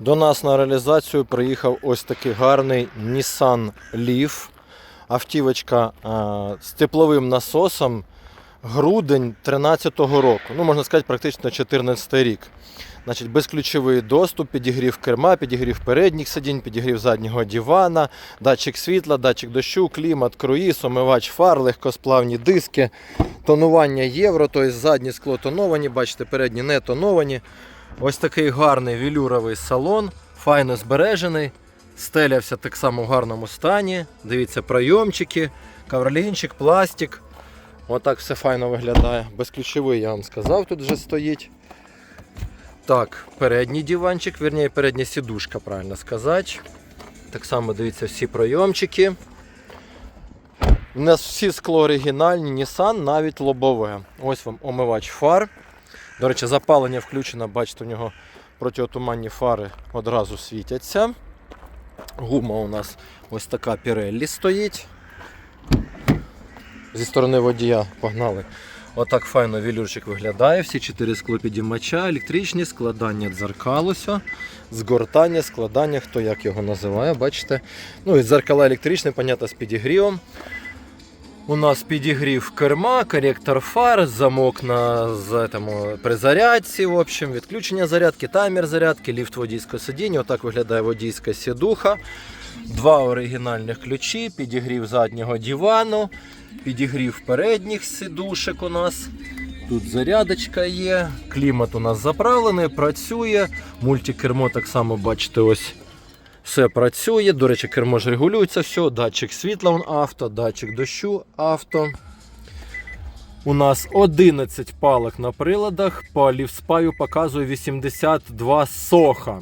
До нас на реалізацію приїхав ось такий гарний Nissan Leaf. Автівочка з тепловим насосом. Грудень 13-го року. Ну, можна сказати, практично 14 рік. Значить, безключовий доступ, підігрів керма, підігрів передніх сидінь, підігрів заднього дивана, датчик світла, датчик дощу, клімат, круїз, омивач фар, легкосплавні диски, тонування євро, тобто задні скло тоновані, бачите, передні не тоновані. Ось такий гарний велюровий салон, файно збережений. Стелявся так само в гарному стані. Дивіться, пройомчики, кавролінчик, пластик. Отак все файно виглядає. Безключовий, я вам сказав, тут вже стоїть. Так, передній диванчик, вірніше, передня сідушка, правильно сказати. Так само дивіться всі пройомчики. У нас всі скло оригінальні, Nissan, навіть лобове. Ось вам омивач фар. До речі, запалення включено, бачите, у нього протиотуманні фари одразу світяться. Гума у нас ось така Pirelli стоїть. Зі сторони водія погнали. Отак файно вілюрчик виглядає. Всі чотири склопідіймача, електричні, складання дзеркалося, згортання, складання, хто як його називає, бачите. Ну і дзеркала електричні, понятно, з підігрівом. У нас підігрів керма, коректор фар, замок на этому, при зарядці, в общем, відключення зарядки, таймер зарядки, ліфт водійського сидіння. Отак виглядає водійська сідуха. Два оригінальних ключі, підігрів заднього дивану, підігрів передніх сидушек у нас. Тут зарядочка є, клімат у нас заправлений, працює. Мультикермо так само, бачите, ось все працює. До речі, кермо ж регулюється все. Датчик світла он авто, датчик дощу авто. У нас 11 палок на приладах, по лівспаю показує 82 соха.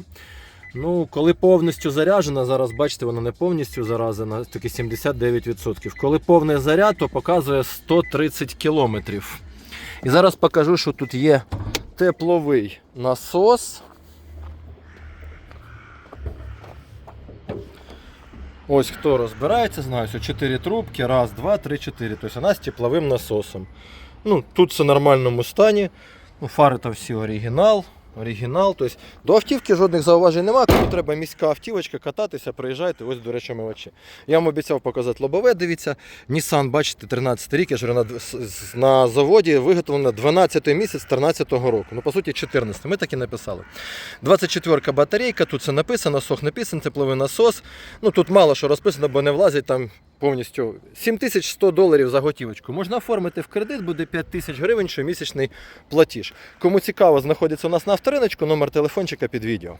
Ну, коли повністю заряджена, зараз бачите, вона не повністю заражена, таки 79%. Коли повний заряд, то показує 130 км. І зараз покажу, що тут є тепловий насос. Ось хто розбирається, знаю, що 4 трубки, раз, два, три, чотири. Тобто вона з тепловим насосом. Ну, тут все в нормальному стані. Ну, фари то всі оригінал. Оригінал. Тобто, до автівки жодних зауважень немає. Кому треба міська автівочка, кататися, приїжджайте, ось, до речі, мивачі. Я вам обіцяв показати лобове, дивіться. Nissan, бачите, 13 рік, я ж на, на заводі виготовлено 12 місяць 13-го року. Ну, по суті, 14 Ми так і написали. 24 батарейка, тут все написано, сох написано, тепловий насос. Ну тут мало що розписано, бо не влазить там повністю 7100 доларів за готівочку. Можна оформити в кредит, буде 5000 гривень щомісячний платіж. Кому цікаво, знаходиться у нас на авториночку, номер телефончика під відео.